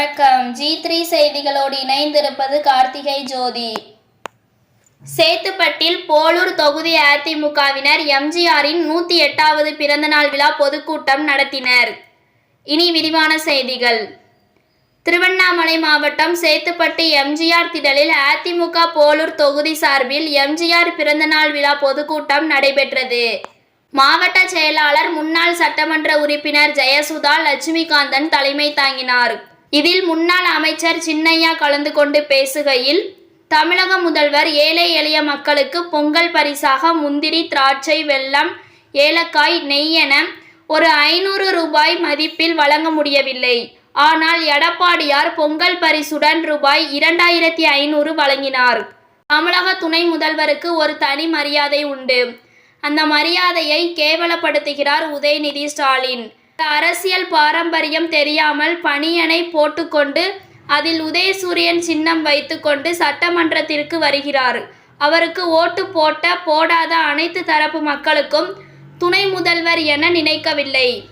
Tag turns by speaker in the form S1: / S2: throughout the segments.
S1: வணக்கம். G three செய்திகளோடு இணைந்திருப்பது கார்த்திகை ஜோதி. சேத்துப்பட்டில் போலூர் தொகுதி அதிமுகவினர் எம்ஜிஆரின் நூத்தி எட்டாவது பிறந்தநாள் விழா பொதுக்கூட்டம் நடத்தினர். இனி விரிவான செய்திகள். திருவண்ணாமலை மாவட்டம் சேத்துப்பட்டு எம்ஜிஆர் திடலில் அதிமுக போலூர் தொகுதி சார்பில் எம்ஜிஆர் பிறந்தநாள் விழா பொதுக்கூட்டம் நடைபெற்றது. மாவட்ட செயலாளர் முன்னாள் சட்டமன்ற உறுப்பினர் ஜெயசுதா லட்சுமிகாந்தன் தலைமை தாங்கினார். இதில் முன்னாள் அமைச்சர் சின்னையா கலந்து கொண்டு பேசுகையில் தமிழக முதல்வர் ஏழை எளிய மக்களுக்கு பொங்கல் பரிசாக முந்திரி திராட்சை வெல்லம் ஏலக்காய் நெய் என ஒரு ஐநூறு ரூபாய் மதிப்பில் வழங்க முடியவில்லை. ஆனால் எடப்பாடியார் பொங்கல் பரிசுடன் ரூபாய் இரண்டாயிரத்தி ஐநூறு வழங்கினார். தமிழக துணை முதல்வருக்கு ஒரு தனி மரியாதை உண்டு. அந்த மரியாதையை கேவலப்படுத்துகிறார் உதயநிதி ஸ்டாலின். அரசியல் பாரம்பரியம் தெரியாமல் பணியனை போட்டுக்கொண்டு அதில் உதயசூரியன் சின்னம் வைத்துக்கொண்டு சட்டமன்றத்திற்கு வருகிறார். அவருக்கு ஓட்டு போட்ட போடாத அனைத்து தரப்பு மக்களுக்கும் துணை முதல்வர் என நினைக்கவில்லை.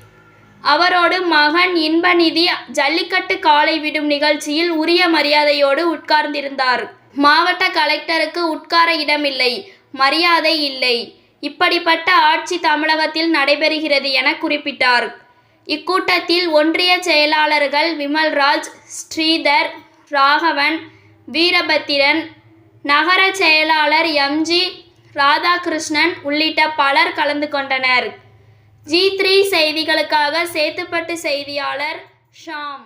S1: அவரோடு மகன் இன்பநிதி ஜல்லிக்கட்டு காலை விடும் நிகழ்ச்சியில் உரிய மரியாதையோடு உட்கார்ந்திருந்தார். மாவட்ட கலெக்டருக்கு உட்கார இடமில்லை மரியாதை இல்லை. இப்படிப்பட்ட ஆட்சி தமிழகத்தில் நடைபெறுகிறது என குறிப்பிட்டார். இக்கூட்டத்தில் ஒன்றிய செயலாளர்கள் விமல்ராஜ் ஸ்ரீதர் ராகவன் வீரபத்திரன் நகர செயலாளர் எம்ஜி ராதாகிருஷ்ணன் உள்ளிட்ட பலர் கலந்து கொண்டனர். ஜி. த்ரீ செய்திகளுக்காக சேத்துப்பட்டு செய்தியாளர் ஷாம்.